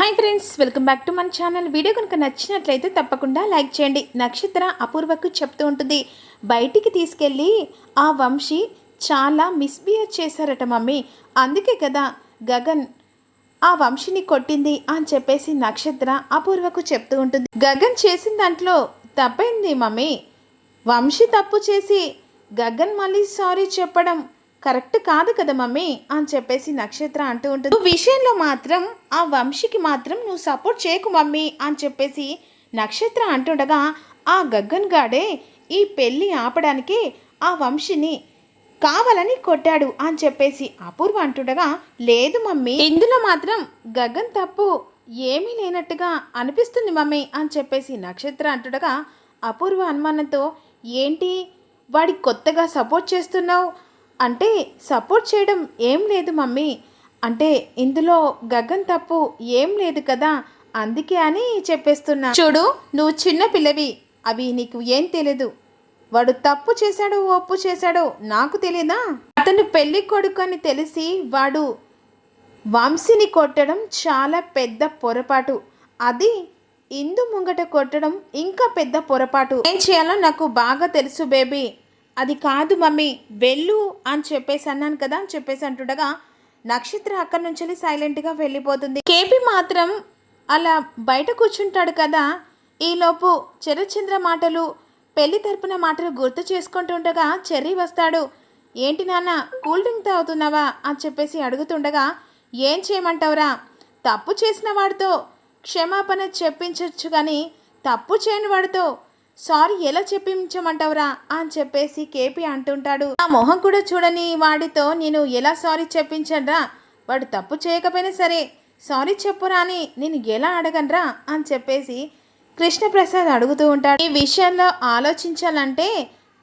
Hi friends welcome back to మన channel. Video కనుక నచ్చినట్లయితే తప్పకుండా లైక్ చేయండి. నక్షత్ర అపూర్వకు చెప్తూ ఉంటుంది బయటికి తీసుకెళ్ళి ఆ వంశీ చాలా మిస్బిహేవ్ చేశారట మమ్మీ. అందుకే కదా గగన్ ఆ వంశీని కొట్టింది అని చెప్పేసి నక్షత్ర అపూర్వకు చెప్తూ ఉంటుంది. గగన్ చేసిన దాంట్లో తప్పైంది మమ్మీ? వంశీ తప్పు చేసి గగన్ మళ్ళీ సారీ చెప్పడం కరెక్ట్ కాదు కదా మమ్మీ? అని చెప్పేసి నక్షత్ర అంటూ ఉంటుంది. "నువ్వు విషయంలో మాత్రం ఆ వంశీకి మాత్రం నువ్వు సపోర్ట్ చేయకు మమ్మీ అని చెప్పేసి నక్షత్ర అంటుండగా ఆ గగ్గన్ గాడే ఈ పెళ్ళి ఆపడానికి ఆ వంశీని కావాలని కొట్టాడు అని చెప్పేసి అపూర్వ అంటుండగా లేదు మమ్మీ. ఇందులో మాత్రం గగన్ తప్పు ఏమీ లేనట్టుగా అనిపిస్తుంది మమ్మీ అని చెప్పేసి నక్షత్ర అంటుండగా అపూర్వ అనుమానంతో ఏంటి? వాడి కొత్తగా సపోర్ట్ చేస్తున్నావు? అంటే సపోర్ట్ చేయడం ఏం లేదు మమ్మీ. అంటే ఇందులో గగన్ తప్పు ఏం లేదు కదా అందుకే అని చెప్పేస్తున్నా. చూడు నువ్వు చిన్న పిల్లవి అవి నీకు ఏం తెలియదు వాడు తప్పు చేశాడో ఒప్పు చేశాడో నాకు తెలియదా అతను పెళ్ళి కొడుకు అని తెలిసి వాడు వంశీని కొట్టడం చాలా పెద్ద పొరపాటు. అది ఇందు ముంగట కొట్టడం ఇంకా పెద్ద పొరపాటు. ఏం చేయాలో నాకు బాగా తెలుసు బేబీ. అది కాదు మమ్మీ వెళ్ళు అని చెప్పేసి అన్నాను కదా అని చెప్పేసి అంటుండగా నక్షత్ర అక్కడి నుంచి సైలెంట్గా వెళ్ళిపోతుంది. కేపీ మాత్రం అలా బయట కూర్చుంటాడు కదా ఈలోపు చరచంద్ర మాటలు పెళ్ళి తరపున మాటలు గుర్తు చేసుకుంటుండగా చెర్రీ వస్తాడు. ఏంటి నాన్న కూల్ డ్రింక్ తాగుతున్నావా అని చెప్పేసి అడుగుతుండగా ఏం చేయమంటావురా? తప్పు చేసిన వాడితో క్షమాపణ చెప్పించవచ్చు కానీ తప్పు చేయని వాడితో సారీ ఎలా చెప్పించమంటావురా అని చెప్పేసి కేపీ అంటుంటాడు. ఆ మొహం కూడా చూడని వాడితో నేను ఎలా సారీ చెప్పించనురా? వాడు తప్పు చేయకపోయినా సరే సారీ చెప్పురా అని నేను ఎలా అడగనరా అని చెప్పేసి కృష్ణప్రసాద్ అడుగుతూ ఉంటాడు. ఈ విషయంలో ఆలోచించాలంటే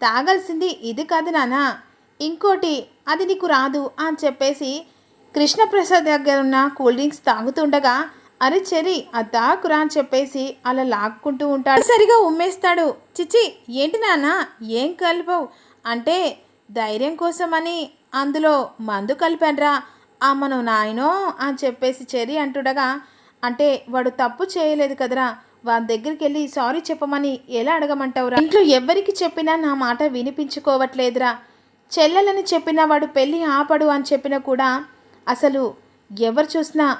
తాగాల్సింది ఇది కాదు నానా ఇంకోటి అది నీకు రాదు అని చెప్పేసి కృష్ణప్రసాద్ దగ్గర ఉన్న కూల్ డ్రింక్స్ తాగుతుండగా అరే చెరి ఆ తాకురా అని చెప్పేసి అలా లాక్కుంటూ ఉంటాడు. సరిగా ఉమ్మేస్తాడు. చిచి ఏంటి నాన్న? ఏం కలిపావు? అంటే ధైర్యం కోసమని అందులో మందు కలిపానరా. అమ్మను నాయనో అని చెప్పేసి చెరి అంటుండగా అంటే వాడు తప్పు చేయలేదు కదరా. వాళ్ళ దగ్గరికి వెళ్ళి సారీ చెప్పమని ఎలా అడగమంటావురా? ఇంట్లో ఎవరికి చెప్పినా నా మాట వినిపించుకోవట్లేదురా. చెల్లెలని చెప్పినా వాడు పెళ్ళి ఆపడు అని చెప్పినా కూడా అసలు ఎవరు చూసినా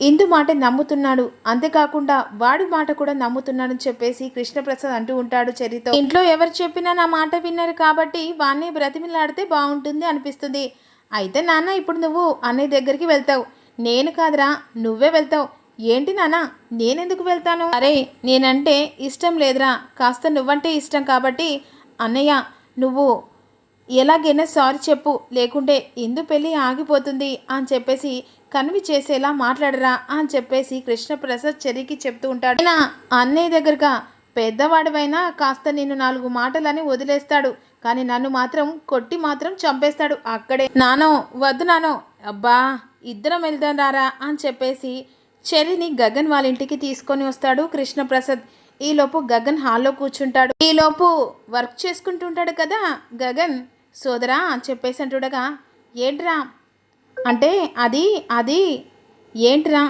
ఇందు మాట నమ్ముతున్నాడు. అంతేకాకుండా వాడి మాట కూడా నమ్ముతున్నాడని చెప్పేసి కృష్ణప్రసాద్ అంటూ ఉంటాడు చరితో ఇంట్లో ఎవరు చెప్పినా నా మాట విన్నారు కాబట్టి వాణ్ణి బ్రతిమిలాడితే బాగుంటుంది అనిపిస్తుంది. అయితే నాన్న ఇప్పుడు నువ్వు అన్నయ్య దగ్గరికి వెళ్తావు. నేను కాదురా నువ్వే వెళ్తావు. ఏంటి నాన్న నేనెందుకు వెళ్తాను? అరే నేనంటే ఇష్టం లేదురా. కాస్త నువ్వంటే ఇష్టం కాబట్టి అన్నయ్య నువ్వు ఎలాగైనా సారీ చెప్పు లేకుంటే ఇందు పెళ్ళి ఆగిపోతుంది అని చెప్పేసి కన్వి చేసేలా మాట్లాడరా అని చెప్పేసి కృష్ణప్రసాద్ చెరికి చెప్తూ ఉంటాడు. అయినా అన్నయ్య దగ్గరగా పెద్దవాడివైనా కాస్త నిన్ను నాలుగు మాటలని వదిలేస్తాడు కానీ నన్ను మాత్రం కొట్టి మాత్రం చంపేస్తాడు అక్కడే. నానో వద్దు నానో. అబ్బా ఇద్దరం వెళ్దాం రారా అని చెప్పేసి చెరిని గగన్ వాళ్ళ ఇంటికి తీసుకొని వస్తాడు కృష్ణప్రసాద్. ఈలోపు గగన్ హాల్లో కూర్చుంటాడు. ఈలోపు వర్క్ చేసుకుంటుంటాడు కదా గగన్. సోదరా అని చెప్పేసి అంటుండగా ఏంట్రా? అంటే అది అది ఏంట్రా?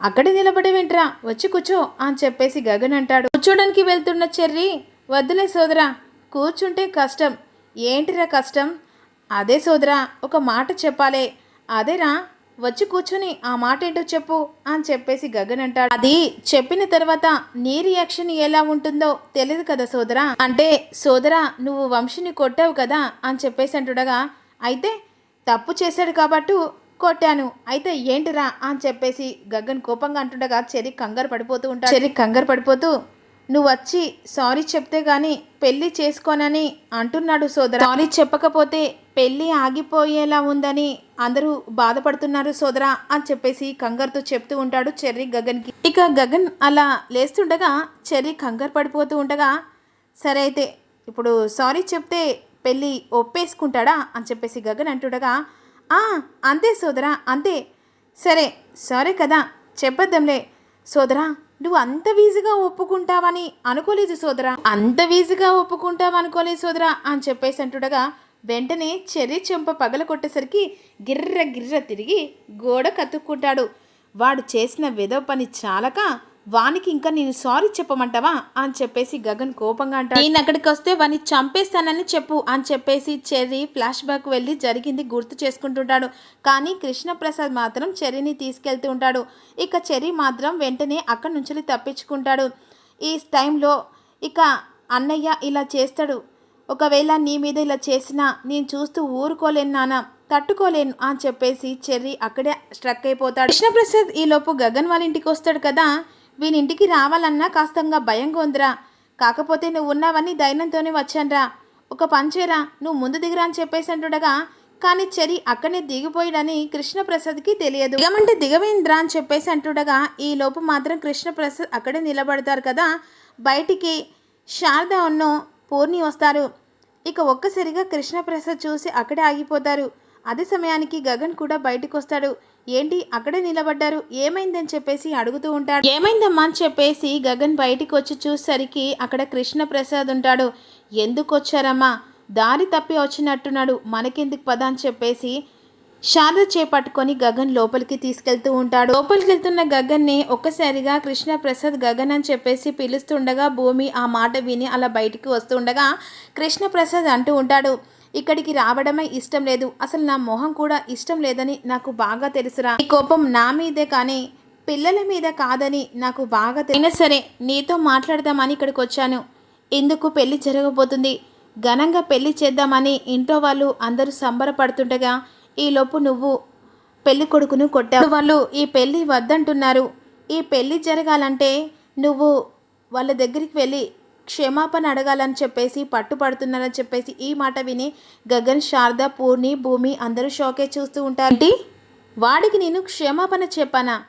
అక్కడే నిలబడేవేంట్రా? వచ్చి కూర్చో అని చెప్పేసి గగన్ అంటాడు. కూర్చోడానికి వెళ్తున్న చెర్రి వద్దులే సోదరా కూర్చుంటే కష్టం. ఏంటిరా కష్టం? అదే సోదరా ఒక మాట చెప్పాలే. అదేరా వచ్చి కూర్చొని ఆ మాట ఏంటో చెప్పు అని చెప్పేసి గగన్ అంటాడు. అది చెప్పిన తర్వాత నీ రియాక్షన్ ఎలా ఉంటుందో తెలియదు కదా సోదరా. అంటే సోదరా నువ్వు వంశీని కొట్టావు కదా అని చెప్పేసి అంటుండగా అయితే తప్పు చేశాడు కాబట్టి కొట్టాను. అయితే ఏంటిరా అని చెప్పేసి గగన్ కోపంగా అంటుండగా చెరి కంగారు పడిపోతూ ఉంటాడు. చెరి కంగారు పడిపోతూ నువ్వు వచ్చి సారీ చెప్తే గాని పెళ్ళి చేసుకోనని అంటున్నాడు సోదరా. సారీ చెప్పకపోతే పెళ్ళి ఆగిపోయేలా ఉందని అందరూ బాధపడుతున్నారు సోదరా అని చెప్పేసి కంగారుతో చెప్తూ ఉంటాడు చెర్రీ గగన్కి. ఇక గగన్ అలా లేస్తుండగా చెర్రీ కంగారు పడిపోతూ ఉండగా సరే అయితే ఇప్పుడు సారీ చెప్తే పెళ్ళి ఒప్పేసుకుంటాడా? అని చెప్పేసి గగన్ అంటుండగా "ఆ, అంతే సోదరా అంతే. సరే సరే కదా చెప్పొద్దాంలే. సోదరా నువ్వు అంత వీజుగా ఒప్పుకుంటావని అనుకోలేదు సోదరా. అంత వీజుగా ఒప్పుకుంటావనుకోలేదు సోదరా అని చెప్పేసి అంటుండగా వెంటనే చెర్రి చెంప పగల కొట్టేసరికి గిర్ర గిర్ర తిరిగి గోడ కతుక్కుంటాడు వాడు చేసిన విధవ పని చాలక వానికి ఇంకా నేను సారీ చెప్పమంటావా అని చెప్పేసి గగన్ కోపంగా అంటాడు. నేను అక్కడికి వస్తే వాని చంపేస్తానని చెప్పు అని చెప్పేసి చెర్రీ ఫ్లాష్ బ్యాక్ వెళ్ళి జరిగింది గుర్తు చేసుకుంటుంటాడు. కానీ కృష్ణప్రసాద్ మాత్రం చెర్రీని తీసుకెళ్తూ ఉంటాడు. ఇక చెర్రీ మాత్రం వెంటనే అక్కడి నుంచి తప్పించుకుంటాడు. ఈ టైంలో ఇక అన్నయ్య ఇలా చేస్తాడు. ఒకవేళ నీ మీద ఇలా చేసినా నేను చూస్తూ ఊరుకోలేను నాన్న తట్టుకోలేను అని చెప్పేసి చెర్రీ అక్కడే స్ట్రక్ అయిపోతాడు. కృష్ణప్రసాద్ ఈలోపు గగన్ వాళ్ళ ఇంటికి వస్తాడు కదా? వీనింటికి రావాలన్నా కాస్తంగా భయంగా ఉందిరా. కాకపోతే నువ్వు ఉన్నావని ధైర్యంతోనే వచ్చానురా. ఒక పంచేరా నువ్వు ముందు దిగరా అని చెప్పేసి అంటుండగా కానీ చెరి అక్కడనే దిగిపోయాడని కృష్ణప్రసాద్కి తెలియదు. దిగమంటే దిగవేంద్రా అని చెప్పేసి అంటుండగా ఈ లోపు మాత్రం కృష్ణప్రసాద్ అక్కడే నిలబడతారు కదా? బయటికి శారద ఉన్నో పూర్ణి వస్తారు. ఇక ఒక్కసారిగా కృష్ణప్రసాద్ చూసి అక్కడే ఆగిపోతారు. అదే సమయానికి గగన్ కూడా బయటకు వస్తాడు ఏంటి అక్కడే నిలబడ్డారు? ఏమైందని చెప్పేసి అడుగుతూ ఉంటాడు. ఏమైందమ్మా అని చెప్పేసి గగన్ బయటికి వచ్చి చూసేసరికి అక్కడ కృష్ణప్రసాద్ ఉంటాడు. ఎందుకు వచ్చారమ్మా దారి తప్పి వచ్చినట్టున్నాడు. మనకెందుకు పద అని చెప్పేసి శారద చేపట్టుకొని గగన్ లోపలికి తీసుకెళ్తూ ఉంటాడు. లోపలికి వెళ్తున్న గగన్ని ఒక్కసారిగా కృష్ణ ప్రసాద్ గగన్ అని చెప్పేసి పిలుస్తుండగా భూమి ఆ మాట విని అలా బయటికి వస్తుండగా కృష్ణ ప్రసాద్ అంటూ ఉంటాడు ఇక్కడికి రావడమే ఇష్టం లేదు. అసలు నా మొహం కూడా ఇష్టం లేదని నాకు బాగా తెలుసురా. ఈ కోపం నా మీదే కానీ పిల్లల మీద కాదని నాకు బాగా తెలియనా సరే నీతో మాట్లాడదామని ఇక్కడికి వచ్చాను. ఎందుకు పెళ్ళి జరగబోతుంది? ఘనంగా పెళ్ళి చేద్దామని ఇంట్లో వాళ్ళు అందరూ సంబరపడుతుండగా ఈలోపు నువ్వు పెళ్ళి కొడుకును కొట్టావు. వాళ్ళు ఈ పెళ్ళి వద్దంటున్నారు. ఈ పెళ్ళి జరగాలంటే నువ్వు వాళ్ళ దగ్గరికి వెళ్ళి క్షమాపణ అడగాలని చెప్పేసి పట్టుపడుతున్నారని చెప్పేసి ఈ మాట విని గగన్ శారద పూర్ణి భూమి అందరూ షోకే చూస్తూ ఉంటారు. వాడికి నేను క్షమాపణ చెప్పానా?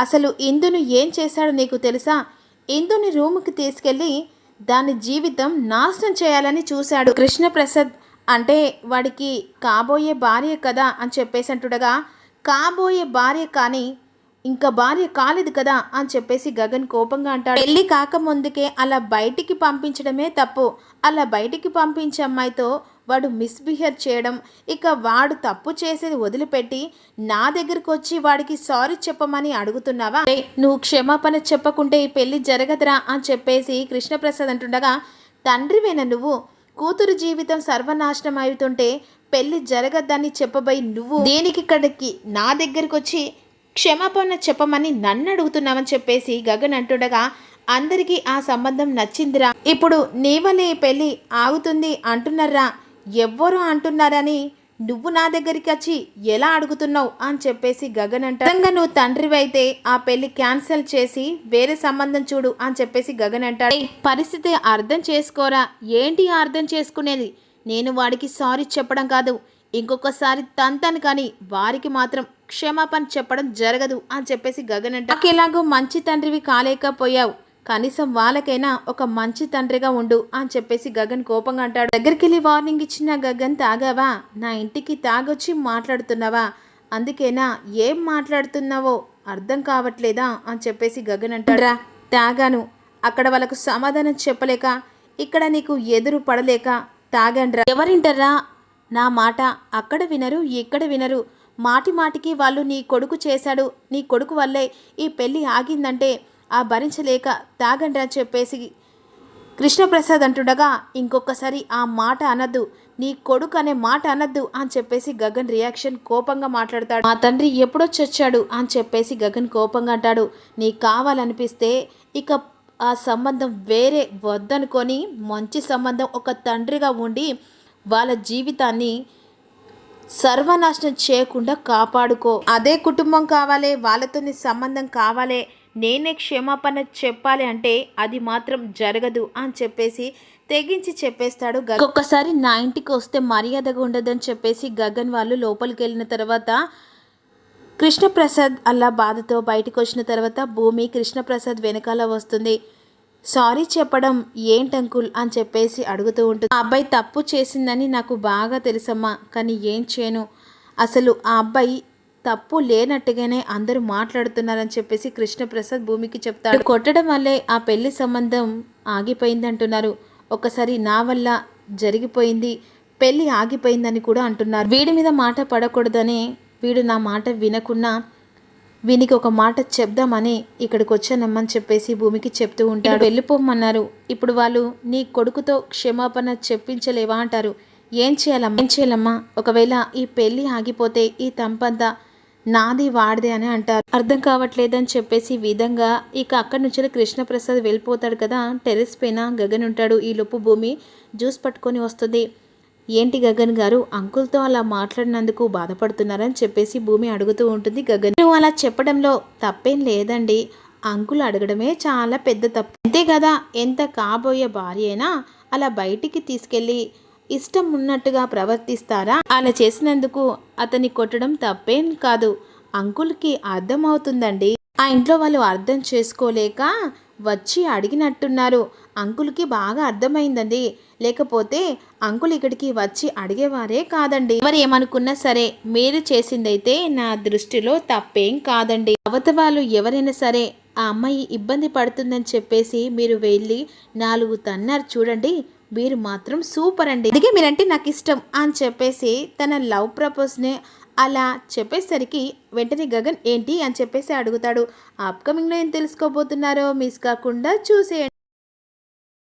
అసలు ఇందును ఏం చేశాడో నీకు తెలుసా? ఇందుని రూముకి తీసుకెళ్ళి దాని జీవితం నాశనం చేయాలని చూశాడు. కృష్ణప్రసాద్ అంటే వాడికి కాబోయే భార్య కదా అని చెప్పేసి అంటుండగా కాబోయే భార్య కానీ ఇంకా భార్య కాలేదు కదా అని చెప్పేసి గగన్ కోపంగా అంటాడు. పెళ్ళి కాకముందుకే అలా బయటికి పంపించడమే తప్పు. అలా బయటికి పంపించే అమ్మాయితో వాడు మిస్బిహేవ్ చేయడం ఇక వాడు తప్పు చేసేది వదిలిపెట్టి నా దగ్గరకు వచ్చి వాడికి సారీ చెప్పమని అడుగుతున్నావా? నువ్వు క్షమాపణ చెప్పకుంటే ఈ పెళ్ళి జరగదురా అని చెప్పేసి కృష్ణప్రసాద్ అంటుండగా తండ్రివేనా నువ్వు? కూతురు జీవితం సర్వనాశనం అవుతుంటే పెళ్ళి జరగద్దని చెప్పబోయి నువ్వు దేనికిక్కడికి నా దగ్గరికి వచ్చి క్షమాపణ చెప్పమని నన్ను అడుగుతున్నామని చెప్పేసి గగన్ అంటుండగా అందరికీ ఆ సంబంధం నచ్చిందిరా. ఇప్పుడు నీ ఈ పెళ్ళి ఆగుతుంది అంటున్నారా? ఎవ్వరూ అంటున్నారని నువ్వు నా దగ్గరికి వచ్చి ఎలా అడుగుతున్నావు అని చెప్పేసి గగన్ అంట. నిజంగా నువ్వు తండ్రివైతే ఆ పెళ్ళి క్యాన్సిల్ చేసి వేరే సంబంధం చూడు అని చెప్పేసి గగన్ అంటాడు. పరిస్థితి అర్థం చేసుకోరా? ఏంటి అర్థం చేసుకునేది? నేను వాడికి సారీ చెప్పడం కాదు. ఇంకొకసారి తంతాను కానీ వారికి మాత్రం క్షమాపణ చెప్పడం జరగదు అని చెప్పేసి గగన్ అంట. ఎలాగో మంచి తండ్రివి కాలేకపోయావు. కనీసం వాళ్ళకైనా ఒక మంచి తండ్రిగా ఉండు అని చెప్పేసి గగన్ కోపంగా అంటాడు. దగ్గరికి వెళ్ళి వార్నింగ్ ఇచ్చిన గగన్ తాగావా? నా ఇంటికి తాగొచ్చి మాట్లాడుతున్నావా? అందుకేనా ఏం మాట్లాడుతున్నావో అర్థం కావట్లేదా అని చెప్పేసి గగన్ అంటాడు. "రా, తాగాను. అక్కడ వాళ్ళకు సమాధానం చెప్పలేక ఇక్కడ నీకు ఎదురు పడలేక తాగండ్రా ఎవరింటర్రా? నా మాట అక్కడ వినరు ఇక్కడ వినరు. మాటి మాటికి వాళ్ళు నీ కొడుకు చేశాడు. నీ కొడుకు వల్లే ఈ పెళ్ళి ఆగిందంటే ఆ భరించలేక తాగండి అని చెప్పేసి కృష్ణప్రసాద్ అంటుండగా ఇంకొకసారి ఆ మాట అనద్దు నీ కొడుకు అనే మాట అనద్దు అని చెప్పేసి గగన్ రియాక్షన్ కోపంగా మాట్లాడతాడు. మా తండ్రి ఎప్పుడో అని చెప్పేసి గగన్ కోపంగా అంటాడు. నీకు కావాలనిపిస్తే ఇక ఆ సంబంధం వేరే వద్దనుకొని మంచి సంబంధం ఒక తండ్రిగా ఉండి వాళ్ళ జీవితాన్ని సర్వనాశనం చేయకుండా కాపాడుకో. అదే కుటుంబం కావాలి వాళ్ళతోని సంబంధం కావాలి నేనే క్షమాపణ చెప్పాలి అంటే అది మాత్రం జరగదు అని చెప్పేసి తెగించి చెప్పేస్తాడు గగన్. ఒక్కసారి నా ఇంటికి వస్తే మర్యాదగా ఉండదని చెప్పేసి గగన్ వాళ్ళు లోపలికి వెళ్ళిన తర్వాత కృష్ణప్రసాద్ అలా బాధతో బయటకు వచ్చిన తర్వాత భూమి కృష్ణప్రసాద్ వెనకాల వస్తుంది. సారీ చెప్పడం ఏంటంకుల్ అని చెప్పేసి అడుగుతూ ఉంటుంది. ఆ అబ్బాయి తప్పు చేసిందని నాకు బాగా తెలుసమ్మా కానీ ఏం చేయను. అసలు ఆ అబ్బాయి తప్పు లేనట్టుగానే అందరూ మాట్లాడుతున్నారని చెప్పేసి కృష్ణప్రసాద్ భూమికి చెప్తాడు. కొట్టడం వల్లే ఆ పెళ్ళి సంబంధం ఆగిపోయిందంటున్నారు. ఒకసారి నా వల్ల జరిగిపోయింది పెళ్ళి ఆగిపోయిందని కూడా అంటున్నారు. వీడి మీద మాట పడకూడదని వీడు నా మాట వినకున్నా వీనికి ఒక మాట చెప్దామని ఇక్కడికి వచ్చానమ్మని చెప్పేసి భూమికి చెప్తూ ఉంటాడు. వెళ్ళిపోమన్నారు ఇప్పుడు వాళ్ళు నీ కొడుకుతో క్షమాపణ చెప్పించలేవా? అంటారు. ఏం చేయాలమ్మా? ఏం చేయాలమ్మా? ఒకవేళ ఈ పెళ్ళి ఆగిపోతే ఈ తంపంతా నాది వాడిదే అని అంటారు. అర్థం కావట్లేదని చెప్పేసి విధంగా ఇక అక్కడి నుంచి కృష్ణప్రసాద్ వెళ్ళిపోతాడు కదా. టెర్రస్ పైన గగన్ ఉంటాడు. ఈ లోపు భూమి జ్యూస్ పట్టుకొని వస్తుంది. ఏంటి గగన్ గారు? అంకుల్తో అలా మాట్లాడినందుకు బాధపడుతున్నారని చెప్పేసి భూమి అడుగుతూ ఉంటుంది గగన్. నువ్వు అలా చెప్పడంలో తప్పేం లేదండి. అంకుల్ అడగడమే చాలా పెద్ద తప్పు. అంతే కదా. ఎంత కాబోయే భార్య అయినా అలా బయటికి తీసుకెళ్ళి ఇష్టం ఉన్నట్టుగా ప్రవర్తిస్తారా? అలా చేసినందుకు అతన్ని కొట్టడం తప్పేం కాదు. అంకుల్కి అర్థమవుతుందండి. ఆ ఇంట్లో వాళ్ళు అర్థం చేసుకోలేక వచ్చి అడిగినట్టున్నారు. అంకుల్కి బాగా అర్థమైందండి. లేకపోతే అంకుల్ ఇక్కడికి వచ్చి అడిగేవారే కాదండి. మరి ఏమనుకున్నా సరే మీరు చేసిందైతే నా దృష్టిలో తప్పేం కాదండి. అవత వాళ్ళు ఎవరైనా సరే ఆ అమ్మాయి ఇబ్బంది పడుతుందని చెప్పేసి మీరు వెళ్ళి నాలుగు తన్నారు చూడండి. మీరు మాత్రం సూపర్ అండి. అందుకే మీరంటే నాకు ఇష్టం అని చెప్పేసి తన లవ్ ప్రపోజ్ని అలా చెప్పేసరికి వెంటనే గగన్ ఏంటి అని చెప్పేసి అడుగుతాడు. అప్కమింగ్లో ఏం తెలుసుకోబోతున్నారో మిస్ కాకుండా చూసేయండి.